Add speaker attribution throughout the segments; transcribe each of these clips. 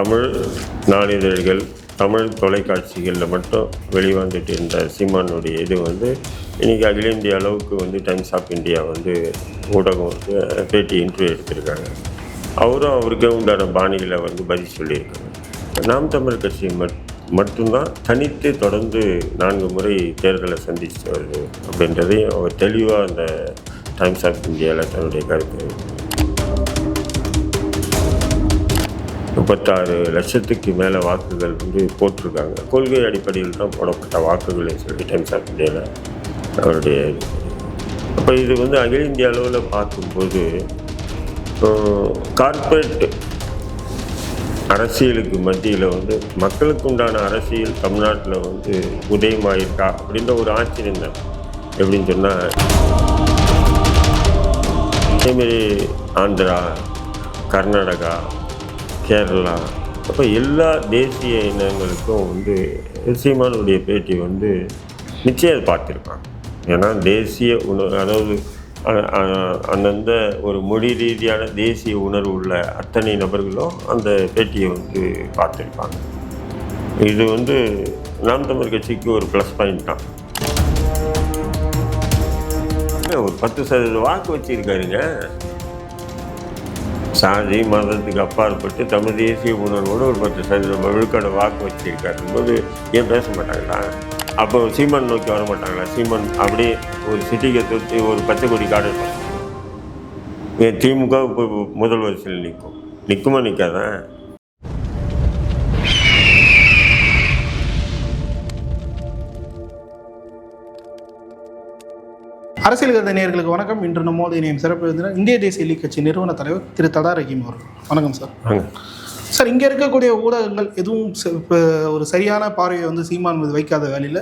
Speaker 1: தமிழ் நாளிதழ்கள் தமிழ் தொலைக்காட்சிகளில் மட்டும் வெளிவந்துட்டு இருந்த சீமானுடைய இது வந்து இன்றைக்கி அகில இந்திய அளவுக்கு வந்து டைம்ஸ் ஆஃப் இந்தியா வந்து ஊடகம் வந்து பேட்டி இன்டர்வியூ எடுத்திருக்காங்க. அவரும் அவருக்கே உண்டான பாணியில் வந்து பதில் சொல்லியிருக்காங்க. நாம் தமிழ் கட்சி மட் மட்டும்தான் தனித்து தொடர்ந்து நான்கு முறை தேர்தலை சந்திச்சு வருது அப்படின்றதையும் அவர் தெளிவாக அந்த டைம்ஸ் ஆஃப் இந்தியாவில் தன்னுடைய கருத்து. முப்பத்தாறு லட்சத்துக்கு மேலே வாக்குகள் வந்து போட்டிருக்காங்க. கொள்கை அடிப்படையில் தான் போடப்பட்ட வாக்குகளை சொல்லி டைம்ஸ் ஆஃப் இந்தியாவில் அவருடைய அப்போ இது வந்து அகில இந்திய அளவில் பார்க்கும்போது கார்ப்பரேட் அரசியலுக்கு மத்தியில் வந்து மக்களுக்கு உண்டான அரசியல் தமிழ்நாட்டில் வந்து உதயமாயிருக்கா அப்படின்ற ஒரு ஆச்சரியம் தான். எப்படின்னு சொன்னால் அதேமாரி ஆந்திரா கர்நாடகா கேரளா. அப்போ எல்லா தேசிய இனங்களுக்கும் வந்து சீமானுடைய பேட்டி வந்து நிச்சயம் பார்த்துருப்பாங்க. ஏன்னா தேசிய உணர் அதாவது அந்தந்த ஒரு மொழி ரீதியான தேசிய உணர்வு உள்ள அத்தனை நபர்களும் அந்த பேட்டியை வந்து பார்த்துருப்பாங்க. இது வந்து நாம் தமிழ் கட்சிக்கு ஒரு ப்ளஸ் பாயிண்ட் தான். ஒரு பத்து சதவீத வாக்கு வச்சிருக்காருங்க. சாதி மதத்துக்கு அப்பாற்பட்டு தமிழ் தேசிய உணர்வோடு ஒரு பத்து சதவீதம் விழுக்காடு வாக்கு வச்சிருக்காரு. போது ஏன் பேச மாட்டாங்களா? அப்போ சீமான் நோக்கி வர மாட்டாங்களா? சீமான் அப்படியே ஒரு சிட்டிக்கு தொட்டு ஒரு பச்சை கொடி காடு திமுக முதல் வரிசையில் நிற்கும் நிற்குமா நிற்காதான்
Speaker 2: அரசியல் கருத நேயர்களுக்கு வணக்கம். இன்று நம்மோடு இணையம் சிறப்பு விருந்தினர் இந்திய தேசிய லீக் கட்சி நிறுவன தலைவர் திரு தடா ரஹீம் அவர்கள். வணக்கம் சார். சார் இங்கே இருக்கக்கூடிய ஊடகங்கள் எதுவும் ஒரு சரியான பார்வையை வந்து சீமான் மீது வைக்காத வேலையில்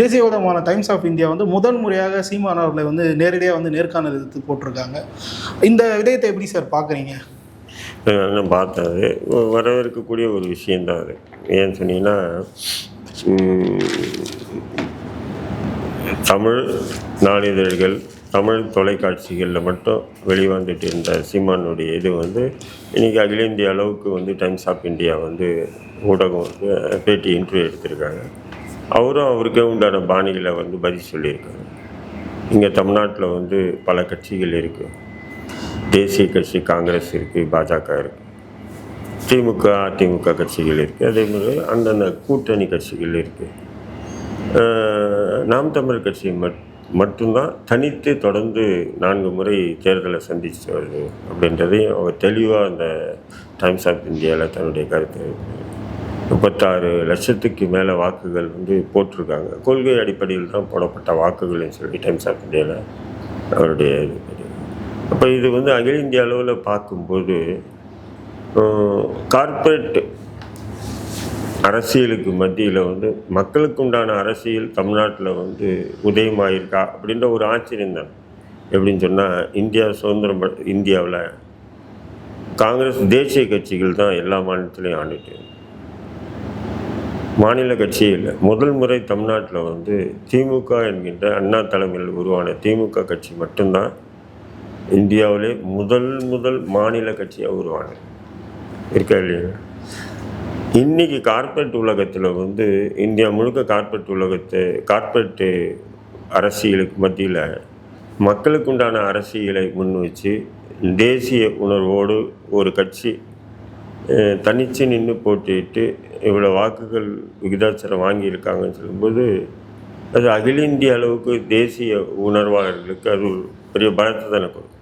Speaker 2: தேசிய ஊடகமான டைம்ஸ் ஆஃப் இந்தியா வந்து முதல் முறையாக சீமான் அவர்களை வந்து நேரடியாக வந்து நேர்காணல் எடுத்து போட்டிருக்காங்க. இந்த விடயத்தை எப்படி சார் பார்க்குறீங்க
Speaker 1: நான் பார்த்தது வரவேற்கக்கூடிய ஒரு விஷயந்தான் அது. ஏன்னு சொன்னீங்கன்னா தமிழ் நாளிதழ்கள் தமிழ் தொலைக்காட்சிகளில் மட்டும் வெளிவந்துட்டு இருந்த சீமானுடைய இது வந்து இன்றைக்கி அகில இந்திய அளவுக்கு வந்து டைம்ஸ் ஆஃப் இந்தியா வந்து ஊடகம் வந்து பேட்டி இன்டர்வியூ எடுத்திருக்காங்க. அவரும் அவருக்கே உண்டான பாணிகளை வந்து பதில் சொல்லியிருக்காங்க இங்கே தமிழ்நாட்டில் வந்து பல கட்சிகள் இருக்குது தேசிய கட்சி காங்கிரஸ் இருக்குது பாஜக இருக்குது திமுக அதிமுக கட்சிகள் இருக்குது அதே மாதிரி அந்தந்த கூட்டணி கட்சிகள் இருக்குது நாம் தமிழ் கட்சி மட் மட்டும்தான் தனித்து தொடர்ந்து நான்கு முறை தேர்தலை சந்திச்சு வருது அப்படின்றதையும் அவர் தெளிவாக அந்த டைம்ஸ் ஆஃப் இந்தியாவில் தன்னுடைய கருத்து. முப்பத்தாறு லட்சத்துக்கு மேலே வாக்குகள் வந்து போட்டிருக்காங்க. கொள்கை அடிப்படையில் தான் போடப்பட்ட வாக்குகள்னு சொல்லி டைம்ஸ் ஆஃப் இந்தியாவில் அவருடைய இது அப்போ இது வந்து அகில இந்திய அளவில் பார்க்கும்போது கார்ப்பரேட் அரசியலுக்கு மத்தியில் வந்து மக்களுக்கு உண்டான அரசியல் தமிழ்நாட்டில் வந்து உதயமாயிருக்கா அப்படின்ற ஒரு ஆச்சரியம் தான். எப்படின்னு சொன்னால் இந்தியா சுதந்திரம் இந்தியாவில் காங்கிரஸ் தேசிய கட்சிகள் தான் எல்லா மாநிலத்திலையும் ஆண்டுட்டு மாநில கட்சியில் இல்லை. முதல் முறை தமிழ்நாட்டில் வந்து திமுக என்கின்ற அண்ணா தலைமையில் உருவான திமுக கட்சி மட்டும்தான் இந்தியாவிலே முதல் முதல் மாநில கட்சியாக உருவானது. இருக்கா இல்லையா? இன்னைக்கு கார்ப்பரேட் உலகத்தில் வந்து இந்தியா முழுக்க கார்ப்பரேட் உலகத்தை கார்ப்பரேட்டு அரசியலுக்கு மத்தியில் மக்களுக்கு உண்டான அரசியலை முன் வச்சு தேசிய உணர்வோடு ஒரு கட்சி தனிச்சு நின்று போட்டிட்டு இவ்வளோ வாக்குகள் விகிதாச்சாரம் வாங்கியிருக்காங்கன்னு சொல்லும்போது அது அகில இந்திய அளவுக்கு தேசிய உணர்வாளர்களுக்கு அது ஒரு பெரிய பலத்தை தானே கொடுக்கும்.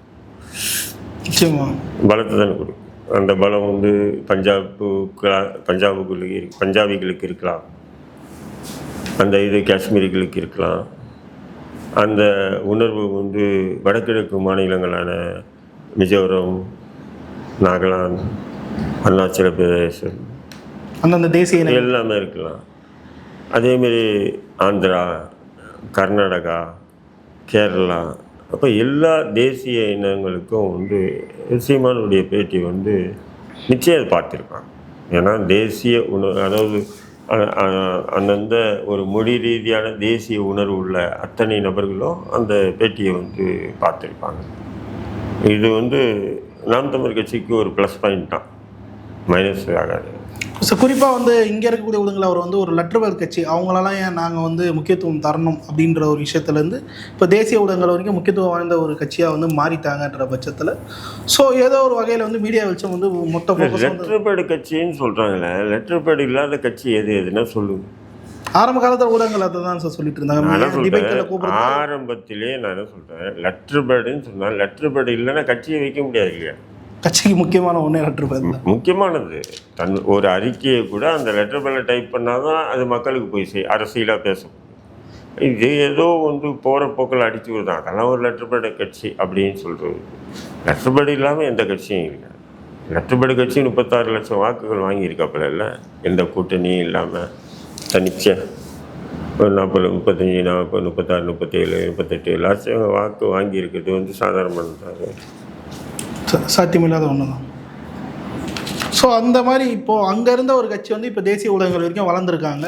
Speaker 1: பலத்தை தானே கொடுக்கும். அந்த பலம் வந்து பஞ்சாபு பஞ்சாபுகளுக்கு இருக்கு- பஞ்சாபிகளுக்கு இருக்கலாம். அந்த இது காஷ்மீரிகளுக்கு இருக்கலாம். அந்த உணர்வு வந்து வடகிழக்கு மாநிலங்களான மிசோரம் நாகாலாந்து அருணாச்சல பிரதேசம்
Speaker 2: அந்தந்த தேசிய
Speaker 1: எல்லாமே இருக்கலாம். அதேமாரி ஆந்திரா கர்நாடகா கேரளா அப்போ எல்லா தேசிய இனங்களுக்கும் வந்து சீமானுடைய பேட்டி வந்து நிச்சயம் பார்த்துருப்பாங்க. ஏன்னா தேசிய உணர்வு அதாவது அந்தந்த ஒரு மொழி ரீதியான தேசிய உணர்வு உள்ள அத்தனை நபர்களும் அந்த பேட்டியை வந்து பார்த்துருப்பாங்க. இது வந்து நாம் தமிழ் கட்சிக்கு ஒரு ப்ளஸ் பாயிண்ட் தான். மைனஸ் ஆகாது.
Speaker 2: ஸோ குறிப்பாக வந்து இங்கே இருக்கக்கூடிய ஊடகங்கள் அவர் வந்து ஒரு லெட்டர்பேல் கட்சி. அவங்களெல்லாம் ஏன் நாங்கள் வந்து முக்கியத்துவம் தரணும் அப்படின்ற ஒரு விஷயத்துலேருந்து இப்போ தேசிய ஊடகங்கள் வரைக்கும் முக்கியத்துவம் வாய்ந்த ஒரு கட்சியாக வந்து மாறிட்டாங்கன்ற பட்சத்தில் ஸோ ஏதோ ஒரு வகையில் வந்து மீடியா வெளிச்சம் வந்து மொத்த focus வந்து
Speaker 1: லெட்டர் பேடு கட்சின்னு சொல்கிறாங்களே லெட்டர் பேடு இல்லாத கட்சி எது எதுன்னா சொல்லுங்க
Speaker 2: ஆரம்ப காலத்தில் ஊடகங்கள் அதை தான் சார் சொல்லிட்டு இருந்தாங்க. டிபேட்டில்
Speaker 1: சொல்கிறேன்
Speaker 2: கூப்பிடுறது
Speaker 1: ஆரம்பத்திலே நான் என்ன சொல்கிறேன் லெட்டர் பேடுன்னு சொன்னால் லெட்டர் பேடு இல்லைன்னா கட்சியை வைக்க முடியாது இல்லையா?
Speaker 2: கட்சிக்கு முக்கியமான ஒன்றே லெட்ரு பேர்
Speaker 1: முக்கியமானது. தன் ஒரு அறிக்கையை கூட அந்த லெட்டர் பேரில் டைப் பண்ணால் தான் அது மக்களுக்கு போய் செய் அரசியலாக பேசும். இது ஏதோ வந்து போகிற போக்கில் அடிச்சு விடுதான். அதெல்லாம் ஒரு லெட்டர் பேட கட்சி அப்படின்னு சொல்கிறது லெட்டர் பேடு இல்லாமல் எந்த கட்சியும் இல்லை. லெட்டர் பேடு கட்சி முப்பத்தாறு லட்சம் வாக்குகள் வாங்கியிருக்காப்புல இல்லை. எந்த கூட்டணியும் இல்லாமல் தனிச்ச ஒரு நாற்பது முப்பத்தஞ்சு நாற்பது முப்பத்தாறு முப்பத்தேழு முப்பத்தெட்டு லட்சம் வாக்கு வாங்கியிருக்கிறது வந்து சாதாரணமானதாக
Speaker 2: சாத்தியமில்லாத ஒன்று தான் ஸோ அந்த மாதிரி இப்போது அங்கே இருந்த ஒரு கட்சி வந்து இப்போ தேசிய ஊடகங்கள் வரைக்கும் வளர்ந்துருக்காங்க.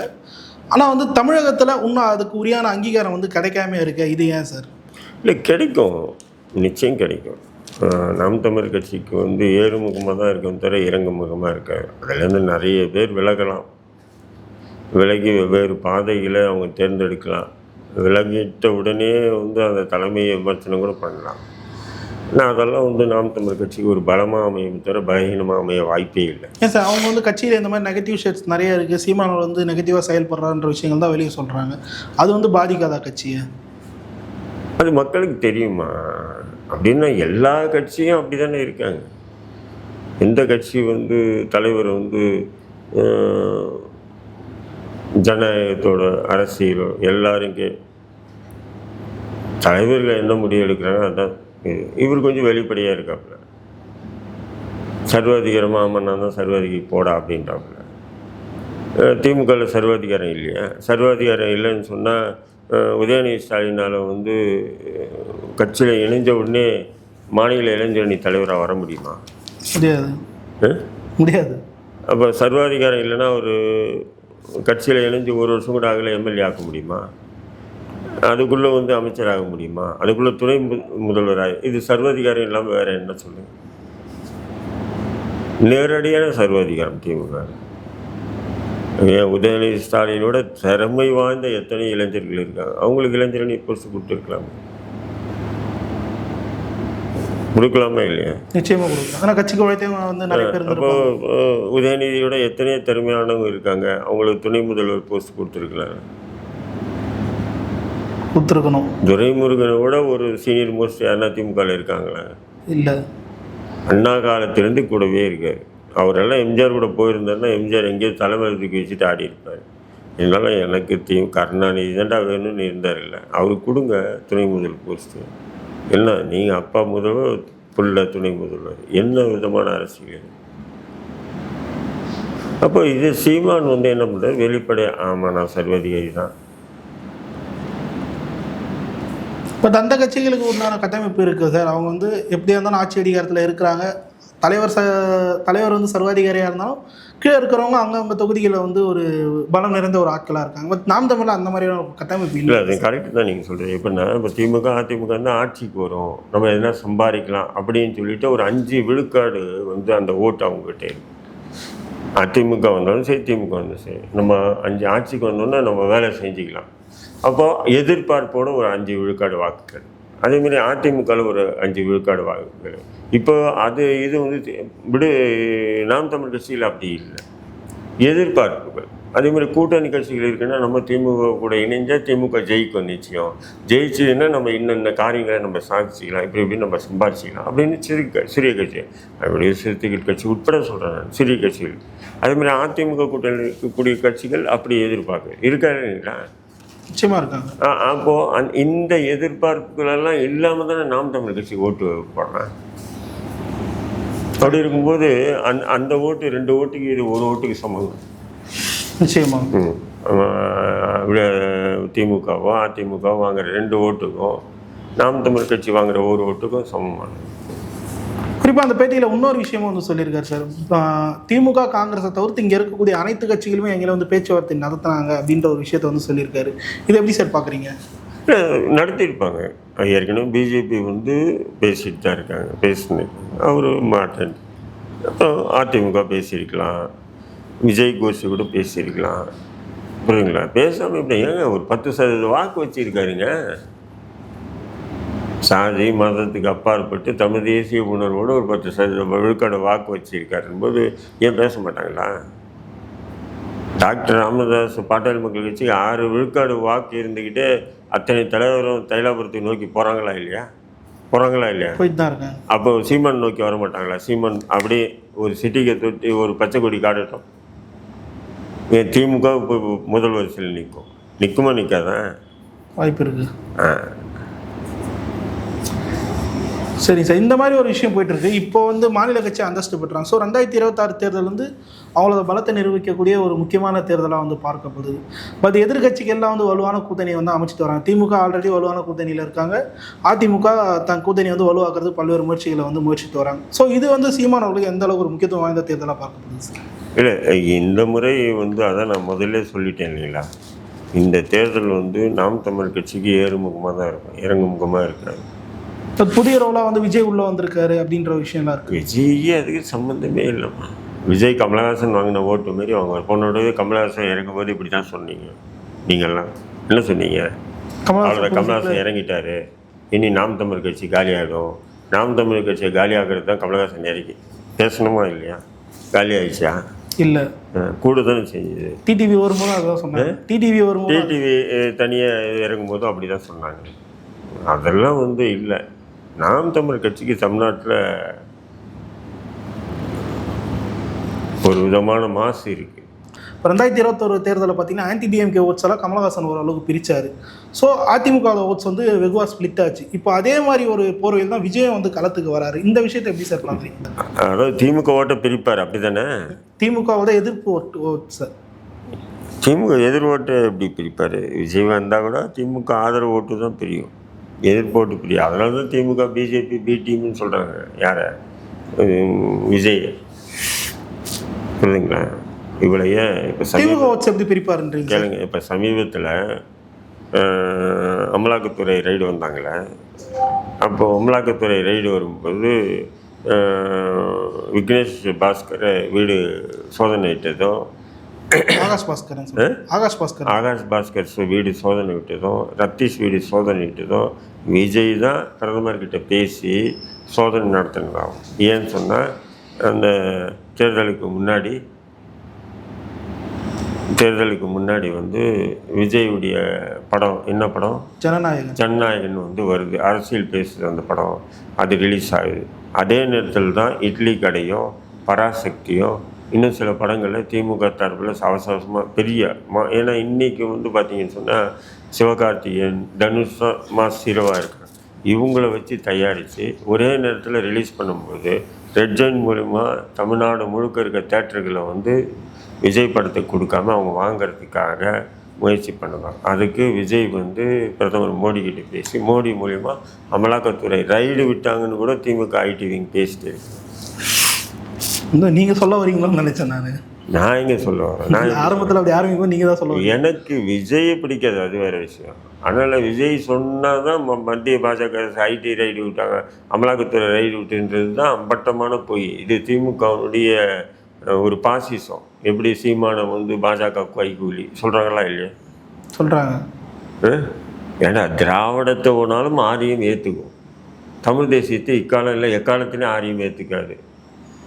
Speaker 2: ஆனால் வந்து தமிழகத்தில் இன்னும் அதுக்கு உரியான அங்கீகாரம் வந்து கிடைக்காம இருக்கு இது ஏன் சார்?
Speaker 1: இல்லை கிடைக்கும். நிச்சயம் கிடைக்கும். நம் நாம் தமிழ் கட்சிக்கு வந்து ஏறுமுகமாக தான் இருக்கும் தவிர இறங்குமுகமாக இருக்க அதுலேருந்து நிறைய பேர் விலகலாம். விலகி வெவ்வேறு பாதைகளை அவங்க தேர்ந்தெடுக்கலாம். விலகிட்ட உடனே வந்து அந்த தலைமையை விமர்சனம் கூட பண்ணலாம். ஆனால் அதெல்லாம் வந்து நாம் தமிழ் கட்சிக்கு ஒரு பலமாக அமையும் தவிர பலகீனமாக அமைய வாய்ப்பே இல்லை.
Speaker 2: ஏன் சார் அவங்க வந்து கட்சியில் இந்த மாதிரி நெகட்டிவ் ஷேட்ஸ் நிறைய இருக்குது சீமானவர் வந்து நெகட்டிவாக செயல்படுறான்ற விஷயங்கள் தான் வெளியே சொல்கிறாங்க அது வந்து பாதிக்காதா கட்சியை?
Speaker 1: அது மக்களுக்கு தெரியுமா? அப்படின்னா எல்லா கட்சியும் அப்படி தானே இருக்காங்க. எந்த கட்சி வந்து தலைவர் வந்து ஜனநாயகத்தோட அரசியலோ எல்லாரும் தலைவர்கள் என்ன முடிவு எடுக்கிறாங்க அதான். இது. இவர் கொஞ்சம் வெளிப்படையாக இருக்காப்புல. சர்வாதிகாரமாக நான் தான் சர்வாதிகாரி போடா அப்படின்றாப்புல. திமுகவில் சர்வாதிகாரம் இல்லையா? சர்வாதிகாரம் இல்லைன்னு சொன்னால் உதயநிதி ஸ்டாலினால் வந்து கட்சியில் இணைஞ்ச உடனே மாநில இளைஞரணி தலைவராக வர முடியுமா?
Speaker 2: முடியாது? முடியாது.
Speaker 1: அப்போ சர்வாதிகாரம் இல்லைன்னா ஒரு கட்சியில் இணைஞ்சு ஒரு வருஷம் கூட ஆகல எம்எல்ஏ ஆக்க முடியுமா? அதுக்குள்ளே வந்து அமைச்சராக முடியுமா? அதுக்குள்ளே துணை முதல்வராக இது சர்வாதிகாரம் இல்லாமல் வேறு என்ன சொல்லுங்க நேரடியான சர்வாதிகாரம் திமுக. ஏன் உதயநிதி ஸ்டாலினோட திறமை வாய்ந்த எத்தனை இளைஞர்கள் இருக்காங்க? அவங்களுக்கு இளைஞரணி போஸ்ட் கொடுத்துருக்கலாம்? கொடுக்கலாமா இல்லையா?
Speaker 2: நிச்சயமாக கொடுக்கலாம். ஆனால் கட்சிக்கு உழைத்தவங்க வந்து நிறைய பேர்
Speaker 1: அப்போ
Speaker 2: இருந்திருப்பாங்க.
Speaker 1: அஹ், உதயநிதியோட எத்தனையோ திறமையானவங்க இருக்காங்க. அவங்களுக்கு துணை முதல்வர் போஸ்ட் கொடுத்துருக்கலாம்
Speaker 2: கொடுத்துருக்கணும்.
Speaker 1: துரைமுருகனை விட ஒரு சீனியர் மோஸ்ட் அதிமுகவில் இருக்காங்களே?
Speaker 2: இல்லை.
Speaker 1: அண்ணா காலத்திலேருந்து கூடவே இருக்கார். அவரெல்லாம் எம்ஜிஆர் கூட போயிருந்தாருன்னா எம்ஜிஆர் எங்கேயோ தூக்கி வச்சுட்டு ஆடி இருப்பார். இருந்தாலும் எனக்கு தீ கருணாநிதி தான்டா வேணும்னு இருந்தார் இல்லை. அவருக்கு கொடுங்க துணை முதல் போஸ்ட்டு என்ன நீங்கள் அப்பா முதல்வர் புள்ள துணை முதல்வர். என்ன விதமான அரசியல்? அப்போ இது சீமான் வந்து என்ன பண்ணுறாரு வெளிப்படையாக ஆமாம் நான் சர்வாதிகாரி தான்.
Speaker 2: பட் அந்த கட்சிகளுக்கு உண்டான கட்டமைப்பு இருக்குது சார். அவங்க வந்து எப்படியா இருந்தாலும் ஆட்சி அதிகாரத்தில் இருக்கிறாங்க. தலைவர் ச தலைவர் வந்து சர்வாதிகாரியாக இருந்தாலும் கீழே இருக்கிறவங்க அங்கங்க தொகுதிகளில் வந்து ஒரு பலம் நிறைந்த ஒரு ஆட்களாக இருக்காங்க. பட் நாம் தமிழில் அந்த மாதிரியான ஒரு கட்டமைப்பு
Speaker 1: இல்லை. அது கரெக்டு தான் நீங்கள் சொல்கிறீங்க எப்படின்னா இப்போ திமுக அதிமுக தான் ஆட்சிக்கு வரும். நம்ம எதனா சம்பாதிக்கலாம் அப்படின்னு சொல்லிட்டு ஒரு அஞ்சு விழுக்காடு வந்து அந்த ஓட்டு அவங்ககிட்ட இருக்கு. அதிமுக வந்தாலும் சரி திமுக வந்தாலும் சரி. நம்ம அஞ்சு ஆட்சிக்கு வந்தோன்னா நம்ம வேலை செஞ்சுக்கலாம். அப்போ எதிர்பார்ப்போட ஒரு அஞ்சு விழுக்காடு வாக்குகள். அதேமாரி அதிமுகவில் ஒரு அஞ்சு விழுக்காடு வாக்குகள். இப்போ அது இது வந்து விடு நாம் தமிழ் கட்சியில் அப்படி இல்லை. எதிர்பார்ப்புகள். அதே மாதிரி கூட்டணி கட்சிகள் இருக்குன்னா நம்ம திமுக கூட இணைஞ்சால் திமுக ஜெயிக்கும் நிச்சயம். ஜெயிச்சதுன்னா நம்ம இன்னென்ன காரியங்களை நம்ம சாதிச்சிக்கலாம் இப்படி இப்படி நம்ம சம்பாதிச்சிக்கலாம் அப்படின்னு சிறு க- சிறிய கட்சி. அப்படி சிறுத்தைகள் கட்சி உட்பட சொல்கிறேன் நான் சிறிய கட்சிகள். அதேமாதிரி அதிமுக கூட்டணி இருக்கக்கூடிய கட்சிகள் அப்படி எதிர்பார்க்கு இருக்காருங்களா
Speaker 2: நிச்சயமாக இருக்காங்க.
Speaker 1: ஆ- அப்போ அந் இந்த எதிர்பார்ப்புகளெல்லாம் இல்லாமல் தானே நாம் தமிழ் கட்சி ஓட்டு போடுறேன் அப்படி இருக்கும்போது அந் அந்த ஓட்டு ரெண்டு ஓட்டுக்கு இது ஒரு ஓட்டுக்கு சமம்.
Speaker 2: நிச்சயமாக
Speaker 1: திமுகவோ அதிமுகவோ வாங்குற ரெண்டு ஓட்டுக்கும் நாம் தமிழ் கட்சி வாங்குற ஒரு ஓட்டுக்கும் சமமானது.
Speaker 2: குறிப்பாக அந்த பேட்டியில் இன்னொரு விஷயமும் வந்து சொல்லியிருக்காரு சார். திமுக காங்கிரஸை தவிர்த்து இங்கே இருக்கக்கூடிய அனைத்து கட்சிகளுமே எங்களை வந்து பேச்சுவார்த்தை நடத்துனாங்க அப்படின்ற ஒரு விஷயத்த வந்து சொல்லியிருக்காரு. இது எப்படி சார் பார்க்குறீங்க?
Speaker 1: நடத்தியிருப்பாங்க. ஏற்கனவே பிஜேபி வந்து பேசிட்டு தான் இருக்காங்க. பேசினு. அவர் மாட்டேன். அப்புறம் அதிமுக பேசியிருக்கலாம். விஜய் கோஷி கூட பேசியிருக்கலாம். புரியுங்களா பேசாமல் இப்படி ஏங்க ஒரு பத்து சதவீத வாக்கு வச்சுருக்காருங்க? சாதி மதத்துக்கு அப்பாற்பட்டு தமிழ் தேசிய உணர்வோடு ஒரு பத்து சதவீத விழுக்காடு வாக்கு வச்சிருக்காருன்னு போது ஏன் பேச மாட்டாங்களா? டாக்டர் ராமதாஸ் பாட்டாளி மக்கள் கட்சி ஆறு விழுக்காடு வாக்கு இருந்துக்கிட்டே அத்தனை தலைவரும் தைலாபுரத்தை நோக்கி போகிறாங்களா இல்லையா? போகிறாங்களா இல்லையா? அப்போ சீமான் நோக்கி வர மாட்டாங்களா? சீமான் அப்படியே ஒரு சிட்டிக்கை தொட்டி ஒரு பச்சை கொடி காடட்டும். ஏன் திமுக இப்போ முதல் வரிசையில் நிற்கும். நிற்குமா நிற்காதான்
Speaker 2: வாய்ப்பு இருக்கு.
Speaker 1: ஆ.
Speaker 2: சரிங்க சார் இந்த மாதிரி ஒரு விஷயம் போயிட்டுருக்கு. இப்போ வந்து மாநில கட்சி அந்தஸ்து பெற்றாங்க. ஸோ ரெண்டாயிரத்தி இருபத்தாறு தேர்தல் வந்து அவங்களோட பலத்தை நிரூபிக்கக்கூடிய ஒரு முக்கியமான தேர்தலாக வந்து பார்க்கப்படுது பட் எதிர்கட்சிகள்லாம் வந்து வலுவான கூட்டணியை வந்து அமைச்சிட்டு வராங்க. திமுக ஆல்ரெடி வலுவான கூட்டணியில் இருக்காங்க. அதிமுக தன் கூட்டணி வந்து வலுவாக்குறது பல்வேறு முயற்சிகளை வந்து முயற்சித்து வராங்க. ஸோ இது வந்து சீமான் அவர்களுக்கு எந்த அளவுக்கு ஒரு முக்கியத்துவம் வாய்ந்த தேர்தலாக பார்க்கப்படுது சார்?
Speaker 1: இல்லை இந்த முறை வந்து அதான் நான் முதல்ல சொல்லிட்டேன் இல்லைங்களா? இந்த தேர்தல் வந்து நாம் தமிழ் கட்சிக்கு ஏறுமுகமாக தான் இருக்கும். இறங்குமுகமாக இருக்காது
Speaker 2: இப்போ புதிய ரோலாக வந்து விஜய் உள்ளே வந்திருக்காரு அப்படின்ற விஷயம்லாம் இருக்குது
Speaker 1: விஜய்யே அதுக்கு சம்மந்தமே இல்லைம்மா விஜய் கமலஹாசன் வாங்கின ஓட்டு மாரி அவங்க பொண்ணோடவே கமலஹாசன் இறங்கும்போது இப்படி தான் சொன்னீங்க. நீங்கள்லாம் என்ன சொன்னீங்க? அவ்வளோ கமலஹாசன் இறங்கிட்டாரு. இனி நாம் தமிழ் கட்சி காலியாகிடும் நாம் தமிழ் கட்சியை காலியாகிறது தான் கமலஹாசன் இறங்கி. பேசணுமா இல்லையா? காலி ஆயிடுச்சா?
Speaker 2: இல்லை.
Speaker 1: அஹ் கூட தானே செஞ்சுது
Speaker 2: டிடிவி வரும்போது அதான் சொன்னாங்க. டிடிவி வரும்போது
Speaker 1: டிடிவி தனியாக இறங்கும்போதும் அப்படி தான் சொன்னாங்க. அதெல்லாம் வந்து இல்லை. நாம் தமிழ் கட்சிக்கு தமிழ்நாட்டில் ஒரு விதமான மாசு இருக்குது
Speaker 2: இப்போ ரெண்டாயிரத்தி இருபத்தொரு தேர்தலில் பார்த்தீங்கன்னா ஆன்டி டிஎம்கே ஓட்ஸ் எல்லாம் கமலஹாசன் ஓரளவுக்கு பிரிச்சாரு. ஸோ அதிமுக ஓட்ஸ் வந்து வெகுவாக ஸ்ப்ளிட் ஆச்சு. இப்போ அதே மாதிரி ஒரு போர்வையில் தான் விஜயம் வந்து களத்துக்கு வராரு. இந்த விஷயத்தை எப்படி சார் பார்க்குறீங்க
Speaker 1: அதாவது திமுக ஓட்டை பிரிப்பார் அப்படி தானே
Speaker 2: திமுகவோட எதிர்ப்பு ஓட்டு ஓட் சார்
Speaker 1: திமுக எதிர் ஓட்டை எப்படி பிரிப்பார்? விஜய் வந்தால் கூட திமுக ஆதரவு ஓட்டு தான் பிரியும். எதிர்ப்பு ஓட்டு பிரியும் அதனால தான் திமுக பிஜேபி பி டீம்னு சொல்கிறாங்க யாரை? விஜய். புரியுதுங்களா இவளையே இப்போ
Speaker 2: திமுக எப்படி பிரிப்பாருன்றீங்க?
Speaker 1: கேளுங்க. இப்போ சமீபத்தில் அமலாக்கத்துறை ரைடு வந்தாங்களே அப்போ அமலாக்கத்துறை ரைடு வரும்போது விக்னேஷ் பாஸ்கரை வீடு சோதனை இட்டதும்
Speaker 2: ஆகாஷ் பாஸ்கரன் ஆகாஷ் பாஸ்கர்
Speaker 1: ஆகாஷ் பாஸ்கர் வீடு சோதனை விட்டதும் ரத்தீஷ் வீடு சோதனை விட்டதும் விஜய் தான் பிரதமர்கிட்ட பேசி சோதனை நடத்தினதாகும் ஏன்னு சொன்னால் அந்த தேர்தலுக்கு முன்னாடி தேர்தலுக்கு முன்னாடி வந்து விஜயுடைய படம் என்ன படம்?
Speaker 2: ஜனநாயகன்.
Speaker 1: ஜனநாயகன் வந்து வருது. அரசியல் பேசுது அந்த படம். அது ரிலீஸ் ஆகுது. அதே நேரத்தில் தான் இட்லி கடையும் பராசக்தியும் இன்னும் சில படங்களில் திமுக தரப்பில் சவசவசமாக பெரிய மா ஏன்னா இன்றைக்கி வந்து பார்த்தீங்கன்னு சொன்னால் சிவகார்த்திகேயன் தனுஷ் தான் மாஸ் ஹீரோவாக இவங்கள வச்சு தயாரித்து ஒரே நேரத்தில் ரிலீஸ் பண்ணும்போது ரெட் ஜோன் மூலிமா தமிழ்நாடு முழுக்க இருக்க தேட்டர்களை வந்து விஜய் படத்தை கொடுக்காம அவங்க வாங்குறதுக்காக முயற்சி பண்ணுவாங்க. அதுக்கு விஜய் வந்து பிரதமர் மோடி பேசி மோடி மூலிமா அமலாக்கத்துறை ரைடு விட்டாங்கன்னு கூட திமுக ஐடிவிங் பேசிட்டு இருக்கு.
Speaker 2: இன்னும் நீங்கள் சொல்ல வரீங்களோன்னு நினைச்சேன் நான்.
Speaker 1: நான் எங்கே சொல்ல வரேன்? நான்
Speaker 2: ஆரம்பத்தில் அப்படி ஆரம்பிக்கும் நீங்கள் தான் சொல்ல வரீங்க.
Speaker 1: எனக்கு விஜயை பிடிக்காது அது வேற விஷயம். அதனால் விஜய் சொன்னால் தான் மத்திய பாஜக ஐடி ரைடு விட்டாங்க அமலாக்கத்துறை ரைடு விட்டுன்றது தான் அம்பட்டமான பொய். இது திமுகவுடைய ஒரு பாசிசம். எப்படி சீமானம் வந்து பாஜக கைகூலி? சொல்கிறாங்களா இல்லையா?
Speaker 2: சொல்கிறாங்க?
Speaker 1: ஏன்னா திராவிடத்தை ஒன்றாலும் ஆரியம் ஏற்றுக்கும் தமிழ் தேசியத்தை இக்காலம் இல்லை எக்காலத்திலையும் ஆரியம் ஏற்றுக்காது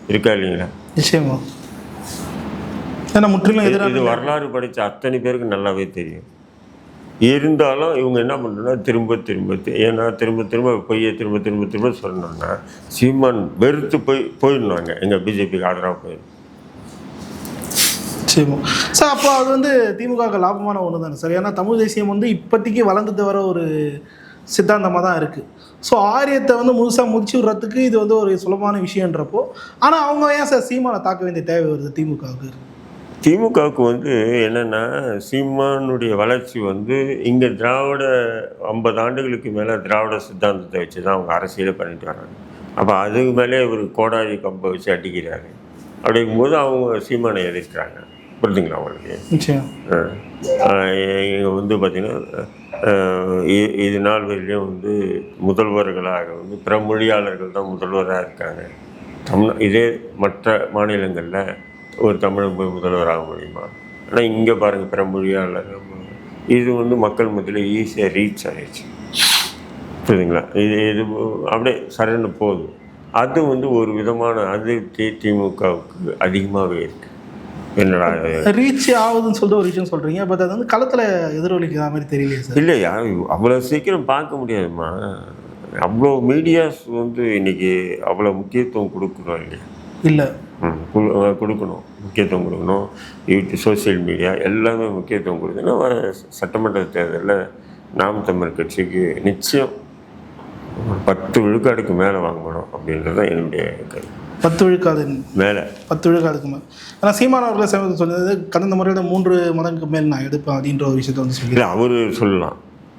Speaker 1: இருக்கா இல்லைங்களா?
Speaker 2: நிச்சயமா. ஏன்னா முற்றிலும்
Speaker 1: இது- வரலாறு படித்த அத்தனை பேருக்கு நல்லாவே தெரியும். இருந்தாலும் இவங்க என்ன பண்ணுறோன்னா திரும்ப திரும்ப ஏன்னா திரும்ப திரும்ப பொய்யை திரும்ப திரும்ப திரும்ப சொன்னோம்னா சீமான் வெறுத்து போய் போயிடுவாங்க. எங்கள் பிஜேபிக்கு ஆதரவாக போயிடும்
Speaker 2: நிச்சயமா. சார் அப்போ அது வந்து திமுகவுக்கு லாபமான ஒன்று தானே சார்? ஏன்னா தமிழ் தேசியம் வந்து இப்போதைக்கு வளர்ந்துட்டு வர ஒரு சித்தாந்தமாக தான் இருக்குது ஸோ ஆரியத்தை வந்து முழுசாக முடிச்சு விடுறதுக்கு இது வந்து ஒரு சுலபமான விஷயன்றப்போ ஆனால் அவங்க ஏன் சார் சீமானை தாக்க வேண்டிய தேவை வருது திமுகவுக்கு?
Speaker 1: திமுகவுக்கு வந்து என்னென்னா சீமானுடைய வளர்ச்சி வந்து இங்கே திராவிட ஐம்பது ஆண்டுகளுக்கு மேலே திராவிட சித்தாந்தத்தை வச்சு தான் அவங்க அரசியலை பண்ணிட்டு வராங்க. அப்போ அதுக்கு மேலே இவர் கோடாரி கம்பை வச்சு அடிக்கிறாரு. அப்படிங்கும்போது அவங்க சீமானை எதிர்க்கிறாங்க.
Speaker 2: நிச்சயம்.
Speaker 1: இங்கே வந்து பார்த்திங்கன்னா இது நாள் வரையிலும் வந்து முதல்வர்களாக வந்து பிற மொழியாளர்கள் தான் முதல்வராக இருக்காங்க. தமிழ் இதே மற்ற மாநிலங்களில் ஒரு தமிழன் போய் முதல்வராக முடியுமா? ஆனால் இங்கே பாருங்கள் பிற மொழியாளர். இது வந்து மக்கள் மத்தியில் ஈஸியாக ரீச் ஆயிடுச்சு புரியுதுங்களா இது இது அப்படியே சரண்டு போகுது. அது வந்து ஒரு விதமான அது தி- திமுகவுக்கு அதிகமாகவே இருக்கு. என்னடா?
Speaker 2: ரீச் ஆகுதுன்னு சொல்லிட்டு ஒரு விஷயம் சொல்றீங்க. பட் அது வந்து களத்துல எதிரொலிக்கிற மாதிரி தெரியலையே சார்.
Speaker 1: இல்லையா அவ்வளோ சீக்கிரம் பார்க்க முடியாதும்மா. அவ்வளோ மீடியாஸ் வந்து இன்னைக்கு அவ்வளோ முக்கியத்துவம் கொடுக்குறோம் இல்லையா?
Speaker 2: இல்ல.
Speaker 1: கொடுக்கணும். முக்கியத்துவம் கொடுக்கணும். யூடியூப் சோஷியல் மீடியா எல்லாமே முக்கியத்துவம் கொடுக்கணும். வர சட்டமன்ற தேர்தலில் நாம் தமிழ் கட்சிக்கு நிச்சயம் பத்து விழுக்காடுக்கு மேலே வாங்கணும் அப்படின்றது தான் என்னுடைய கருத்து.
Speaker 2: பத்து விழுக்காது
Speaker 1: மேலே.
Speaker 2: பத்து விழுக்காதுக்கு மேல் ஆனால் சீமான் அவர்களை சமீபத்தில் சொன்னது கடந்த முறையோட மூன்று மடங்குக்கு மேல் நான் எடுப்பேன் அப்படின்ற ஒரு விஷயத்தை வந்து சொல்லி
Speaker 1: அவர் சொல்லலாம்.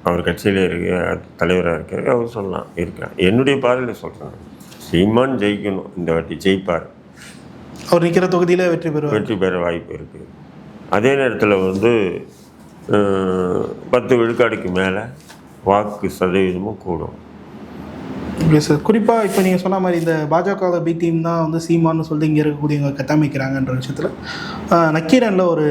Speaker 1: அவர் கட்சியில் இருக்க தலைவராக இருக்காரு அவர் சொல்லலாம் இருக்கேன் என்னுடைய பார்வையில் சொல்கிறேன் சீமான் ஜெயிக்கணும் இந்த வாட்டி ஜெயிப்பார்.
Speaker 2: அவர் நிற்கிற தொகுதியில வெற்றி பெறுவார்.
Speaker 1: வெற்றி பெற வாய்ப்பு இருக்குது அதே நேரத்தில் வந்து பத்து விழுக்காடுக்கு மேலே வாக்கு சதவீதமும் கூடும்.
Speaker 2: ஓகே சார் குறிப்பாக இப்போ நீங்கள் சொன்ன மாதிரி இந்த பாஜக பி டீம் தான் வந்து சீமான்னு சொல்லிட்டு இங்கே இருக்கக்கூடியவங்க கட்டமைக்கிறாங்கன்ற விஷயத்தில் நக்கீரனில் ஒரு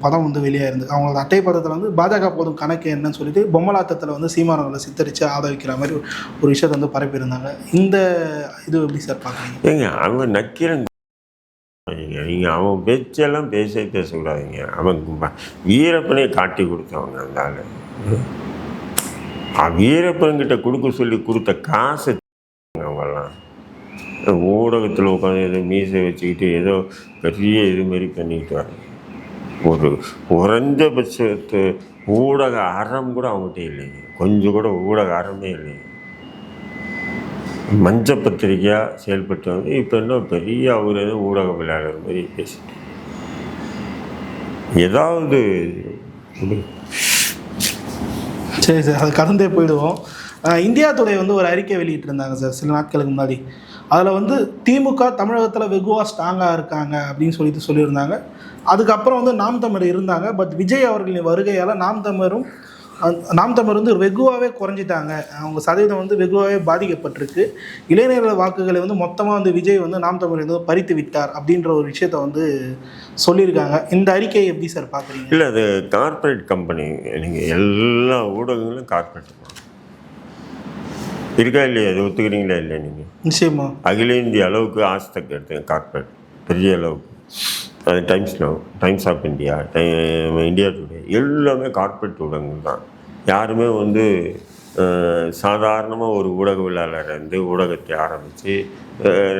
Speaker 2: படம் வந்து வெளியாக இருந்தது. அவங்களோட அட்டை படத்தில் வந்து பாஜக போதும் கணக்கு என்னன்னு சொல்லிட்டு பொம்மலாட்டத்தில் வந்து சீமானவங்களை சித்தரித்து ஆதரிக்கிற மாதிரி ஒரு விஷயத்தை வந்து பரப்பியிருந்தாங்க. இந்த இது எப்படி சார் பார்க்குறீங்க
Speaker 1: ஏங்க அவன் நக்கீரன் நீங்கள் அவன் பேச்செல்லாம் பேச பேசக்கூடாதுங்க. அவன் ப- காட்டி கொடுத்தவங்க அந்த ஆள். வீரப்பன்கிட்ட கொடுக்க சொல்லி கொடுத்த காசை அவங்கெல்லாம். ஊடகத்தில் உட்காந்து ஏதோ மீசை வச்சுக்கிட்டு ஏதோ பெரிய இதுமாரி பண்ணிக்கிட்டு வராங்க. ஒரு குறைஞ்சபட்சத்து ஊடக அறம் கூட அவங்ககிட்ட இல்லைங்க. கொஞ்சம் கூட ஊடக அறமே இல்லைங்க. மஞ்ச பத்திரிக்கையாக செயல்பட்டு வந்து இப்போ இன்னும் பெரிய அவர் ஏதோ ஊடக விளையாடுற மாதிரி பேசிட்டு. ஏதாவது
Speaker 2: சரி சார் அது கடந்தே போயிடுவோம். இந்தியா துறை வந்து ஒரு அறிக்கை வெளியிட்டிருந்தாங்க சார் சில நாட்களுக்கு முன்னாடி. அதில் வந்து திமுக தமிழகத்தில் வெகுவாக ஸ்ட்ராங்காக இருக்காங்க அப்படின்னு சொல்லிட்டு சொல்லியிருந்தாங்க. அதுக்கப்புறம் வந்து நாம் தமிழர் இருந்தாங்க. பட் விஜய் அவர்களின் வருகையால் நாம் தமிழரும் நாம் தமிழர் வந்து வெகுவாகவே குறைஞ்சிட்டாங்க. அவங்க சதவீதம் வந்து வெகுவாகவே பாதிக்கப்பட்டிருக்கு. இளைஞர்கள் வாக்குகளை வந்து மொத்தமாக வந்து விஜய் வந்து நாம் தமிழர் வந்து பறித்து விட்டார் அப்படின்ற ஒரு விஷயத்த வந்து சொல்லியிருக்காங்க. இந்த அறிக்கையை எப்படி சார் பார்க்குறீங்க
Speaker 1: இல்லை அது கார்ப்பரேட் கம்பெனி நீங்கள் எல்லா ஊடகங்களும் கார்ப்பரேட் இருக்கா இல்லையா? அது ஒத்துக்கிறீங்களா இல்லையா நீங்கள்
Speaker 2: நிச்சயமா.
Speaker 1: அகில இந்திய அளவுக்கு ஆஸ்தக் எடுத்தேன் கார்ப்பரேட் பெரிய அளவுக்கு. அது Times no Times of India India Today எல்லாமே கார்ப்பரேட் ஊடகங்கள் தான். யாருமே வந்து சாதாரணமாக ஒரு ஊடகவியலாளர் வந்து ஊடகத்தை ஆரம்பித்து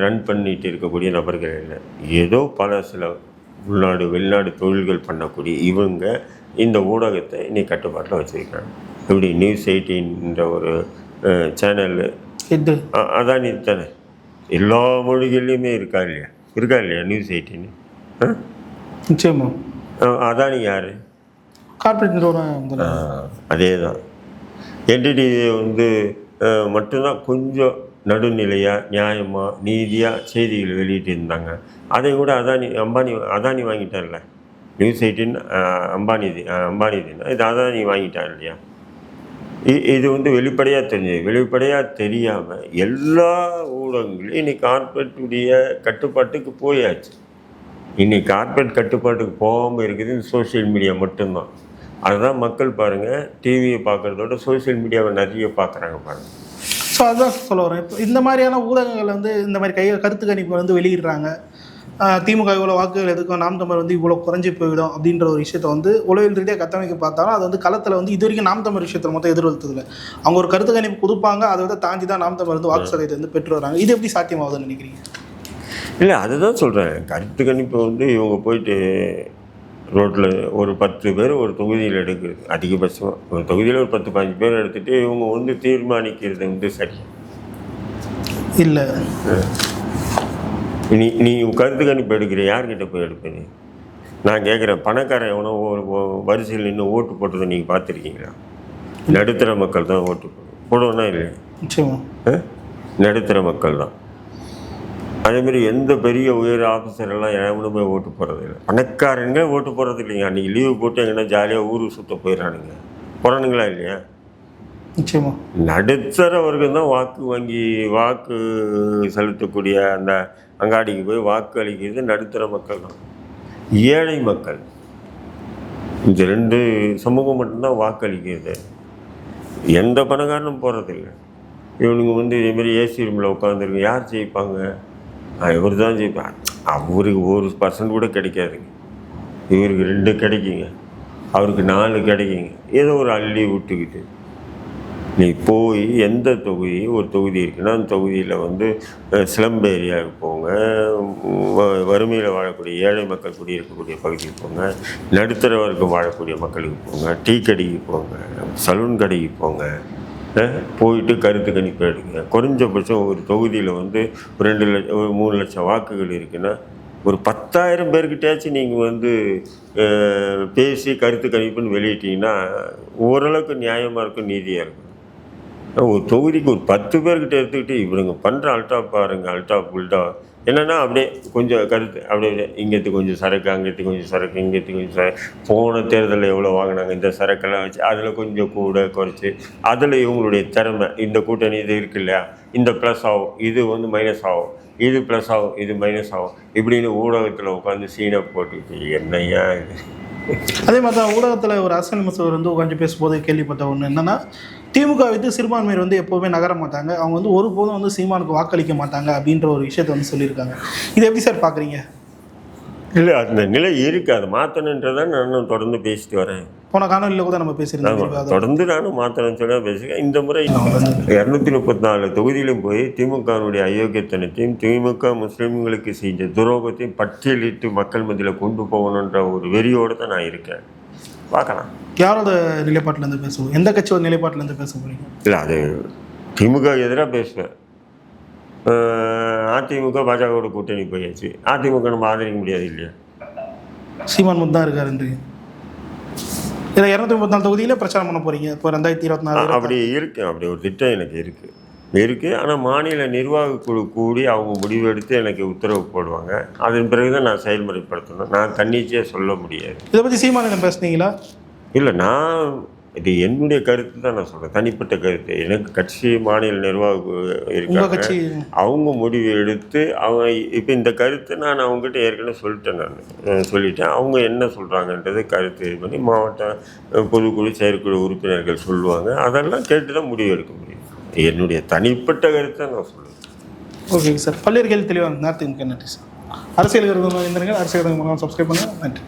Speaker 1: ரன் பண்ணிட்டு இருக்கக்கூடிய நபர்கள் இல்லை. ஏதோ பல சில உள்நாடு வெளிநாடு தொழில்கள் பண்ணக்கூடிய இவங்க இந்த ஊடகத்தை இன்னைக்கு கட்டுப்பாட்டில் வச்சுருக்காங்க இப்படி நியூஸ் எயிட்டீன்ற ஒரு சேனல்
Speaker 2: எட்டு
Speaker 1: அதானி தானே? எல்லா மொழிகள்லையுமே இருக்கா இல்லையா? இருக்கா இல்லையா நியூஸ் எயிட்டின்னு?
Speaker 2: நிச்சயமா.
Speaker 1: அதானி யார்?
Speaker 2: கார்பரேட் நிறுவனம்
Speaker 1: அதே தான் என்டிடி வந்து மட்டும்தான் கொஞ்சம் நடுநிலையாக நியாயமாக நீதியாக செய்திகள் வெளியிட்டு இருந்தாங்க அதை கூட அதானி அம்பானி அதானி வாங்கிட்டார்ல? நியூஸ் எயிட்டின் அம்பானி இது இது அதானி வாங்கிட்டான் இல்லையா? இது வந்து வெளிப்படையாக தெரிஞ்சது. வெளிப்படையாக தெரியாமல் எல்லா ஊடகங்களும் இன்னைக்கு கார்பரேட்டுடைய கட்டுப்பாட்டுக்கு போயாச்சு. இன்னைக்கு கார்பரேட் கட்டுப்பாட்டுக்கு போகாமல் இருக்குது சோசியல் சோஷியல் மீடியா மட்டும்தான். அதுதான் மக்கள் பாருங்கள் டிவியை பார்க்குறதோட சோஷியல் மீடியாவை நிறைய பார்க்குறாங்க பாருங்கள்
Speaker 2: ஸோ அதுதான் சொல்ல வரேன். இப்போ இந்த மாதிரியான ஊடகங்கள் வந்து இந்த மாதிரி கை கருத்து கணிப்பு வந்து வெளியிடுறாங்க. திமுக இவ்வளோ வாக்குகள் எதுக்கும் நாம் தமிழ் வந்து இவ்வளோ குறைஞ்சி போயிடும் அப்படின்ற ஒரு விஷயத்த வந்து உளவியல் ரீதியாக கட்டமைக்க பார்த்தாலும் அது வந்து களத்தில் வந்து இது வரைக்கும் நாம் தமிழ் விஷயத்தில் மொத்தம் எதிர்வழுத்ததில்லை. அவங்க ஒரு கருத்து கணிப்பு கொடுப்பாங்க அதை விட தாண்டி தான் நாம் தமிழ் வந்து வாக்கு சதவீதத்தை வந்து பெற்று வராங்க. இது எப்படி சாத்தியமாகுதுன்னு நினைக்கிறீங்க?
Speaker 1: இல்லை அதுதான் சொல்கிறேன் கருத்து கணிப்பு வந்து இவங்க போயிட்டு ரோட்டில் ஒரு பத்து பேர் ஒரு தொகுதியில் எடுக்கிறது அதிகபட்சமாக ஒரு தொகுதியில் ஒரு பத்து பதினஞ்சு பேர் எடுத்துகிட்டு இவங்க வந்து தீர்மானிக்கிறது வந்து சரி.
Speaker 2: இல்லை.
Speaker 1: நீ நீ கருத்து கணிப்பு எடுக்கிற யார்கிட்ட போய் எடுப்ப நீ? நான் கேட்குறேன் பணக்காரன் எவனோ ஒரு வரிசையில் நின்று ஓட்டு போட்டதை நீங்கள் பார்த்துருக்கீங்களா? நடுத்தர மக்கள் தான் ஓட்டு போடுவோன்னா இல்லையா
Speaker 2: நிச்சயமா?
Speaker 1: நடுத்தர மக்கள் தான். அதேமாரி எந்த பெரிய உயர் ஆஃபீஸர் எல்லாம் எவனுமே ஓட்டு போடுறது இல்லை பணக்காரங்க ஓட்டு போடுறது இல்லைங்க. அன்றைக்கி லீவு போட்டு எங்கன்னா ஜாலியாக ஊருக்கு சுத்த போயிடறானுங்க போகிறானுங்களா இல்லையா?
Speaker 2: நிச்சயமா.
Speaker 1: நடுத்தர வர்க்கம் தான் வாக்கு வங்கி வாக்கு செலுத்தக்கூடிய அந்த அங்காடிக்கு போய் வாக்கு அளிக்கிறது நடுத்தர மக்கள் தான். ஏழை மக்கள். இந்த ரெண்டு சமூகம் மட்டும்தான் வாக்களிக்கிறது எந்த பணக்காரனும் போகிறதில்ல இவனுங்க வந்து இதேமாரி ஏசி ரூமில் உட்காந்துருக்கு யார் ஜெயிப்பாங்க? இவர் தான் ஜெயிப்பாங்க அவருக்கு ஒரு பர்சன்ட் கூட கிடைக்காதுங்க. இவருக்கு ரெண்டு கிடைக்குங்க. அவருக்கு நாலு கிடைக்குங்க. ஏதோ ஒரு அள்ளி விட்டுக்கிட்டு. நீ போய் எந்த தொகுதி ஒரு தொகுதி இருக்குன்னா அந்த தொகுதியில் வந்து அஹ், ஏரியாவுக்கு போங்க. வ- வறுமையில் வாழக்கூடிய ஏழை மக்கள் குடியிருக்கக்கூடிய பகுதிக்கு போங்க. நடுத்தர வர்க்கம் வாழக்கூடிய மக்களுக்கு போங்க. டீ கடைக்கு போங்க. சலூன் கடைக்கு போங்க. போயிட்டு கருத்து கணிப்பு எடுங்க. குறைஞ்சபட்சம் ஒரு தொகுதியில் வந்து ஒரு ரெண்டு லட்சம் ஒரு மூணு லட்சம் வாக்குகள் இருக்குன்னா ஒரு பத்தாயிரம் பேர்கிட்டயாச்சும் நீங்கள் வந்து பேசி கருத்து கணிப்புன்னு வெளியிட்டீங்கன்னா ஓரளவுக்கு நியாயமாக இருக்கும் நீதியாக இருக்கும். ஒரு தொகுதிக்கு ஒரு பத்து பேர்கிட்ட எடுத்துக்கிட்டு இவனுங்க பண்ணுற அல்டா பாருங்கள் அல்டா புல்டா என்னென்னா அப்படியே கொஞ்சம் கருத்து அப்படியே இங்கேத்து கொஞ்சம் சரக்கு அங்கேத்து கொஞ்சம் சரக்கு இங்கேத்து கொஞ்சம் சரக்கு. போன தேர்தலில் எவ்வளோ வாங்கினாங்க இந்த சரக்கெல்லாம் வச்சு அதில் கொஞ்சம் கூட குறைச்சி அதில் இவங்களுடைய திறமை இந்த கூட்டணி இது இருக்கு இல்லையா? இந்த ப்ளஸ் ஆகும் இது வந்து மைனஸ் ஆகும் இது ப்ளஸ் ஆகும் இது மைனஸ் ஆகும் இப்படின்னு ஊடகத்தில் உட்காந்து சீனை போட்டுக்கிட்டு என்னையா இது?
Speaker 2: அதே மாதிரி தான் ஊடகத்தில் ஒரு அரசியல் அமைச்சர் வந்து உட்காந்து பேசும்போது கேள்விப்பட்ட ஒன்று என்னென்னா திமுக வைத்து சிறுபான்மையர் வந்து எப்போவுமே நகர மாட்டாங்க. அவங்க வந்து ஒருபோதும் வந்து சீமானுக்கு வாக்களிக்க மாட்டாங்க அப்படின்ற ஒரு விஷயத்தை வந்து சொல்லியிருக்காங்க. இது எப்படி சார் பார்க்குறீங்க
Speaker 1: இல்லை அந்த நிலை இருக்குது அதை மாற்றணுன்றதை நான் தொடர்ந்து பேசிட்டு வரேன்.
Speaker 2: போன காணொலியில் கூட நம்ம பேசியிருந்தோம்
Speaker 1: தொடர்ந்து நானும் மாற்றணும்னு சொல்லி பேசுகிறேன் இந்த முறை இரநூத்தி முப்பத்தி நாலு தொகுதியிலும் போய் திமுகவினுடைய அயோக்கியத்தனத்தையும் திமுக முஸ்லீம்களுக்கு செஞ்ச துரோகத்தையும் பட்டியலிட்டு மக்கள் மத்தியில் கொண்டு போகணுன்ற ஒரு வெறியோடு தான் நான் இருக்கேன். பார்க்கலாம்.
Speaker 2: யாரோட நிலைப்பாட்டிலேருந்து பேசுவோம்? எந்த கட்சியோட நிலைப்பாட்டிலேருந்து பேச போறீங்க?
Speaker 1: இல்லை அது திமுக எதிராக பேசுவேன். அதிமுக பாஜகவோட கூட்டணி போயாச்சு. அதிமுக நம்ம ஆதரிக்க முடியாது இல்லையா?
Speaker 2: சீமான் முன் தான் இருக்காருன்றீங்க இதில் இரநூத்தி முப்பத்தி நாலு தொகுதியில் பிரச்சாரம் பண்ண போறீங்க. இப்போ ரெண்டாயிரத்தி இருபத்தி நாலு
Speaker 1: அப்படி இருக்கு. அப்படி ஒரு திட்டம் எனக்கு இருக்கு. இருக்கு. ஆனால் மாநில நிர்வாக குழு கூடி அவங்க முடிவெடுத்து எனக்கு உத்தரவு போடுவாங்க. அதன் பிறகு தான் நான் செயல்முறைப்படுத்தணும். நான் தன்னிச்சையாக சொல்ல முடியாது.
Speaker 2: இதை பற்றி சீமானிடம் பேசுனீங்களா?
Speaker 1: இல்லை நான் இது என்னுடைய கருத்து தான் நான் சொல்கிறேன் தனிப்பட்ட கருத்து. எனக்கு கட்சி மாநில நிர்வாக இருக்காங்க. அவங்க முடிவு எடுத்து அவங்க இப்போ இந்த கருத்தை நான் அவங்ககிட்ட ஏற்கனவே சொல்லிட்டேன் நான். சொல்லிட்டேன். அவங்க என்ன சொல்கிறாங்கன்றது கருத்து இது பண்ணி மாவட்ட பொதுக்குழு செயற்குழு உறுப்பினர்கள் சொல்லுவாங்க. அதெல்லாம் கேட்டு தான் முடிவு எடுக்க முடியும். என்னுடைய தனிப்பட்ட கருத்தை நான் சொல்லுவேன்
Speaker 2: ஓகே சார். பல்வேறு கேள்வி தெளிவாக நேரத்துக்கு நன்றி சார். அரசியல் கருத்து இருந்தீங்க அரசியல் சப்ஸ்கிரைப் பண்ணுங்கள். நன்றி.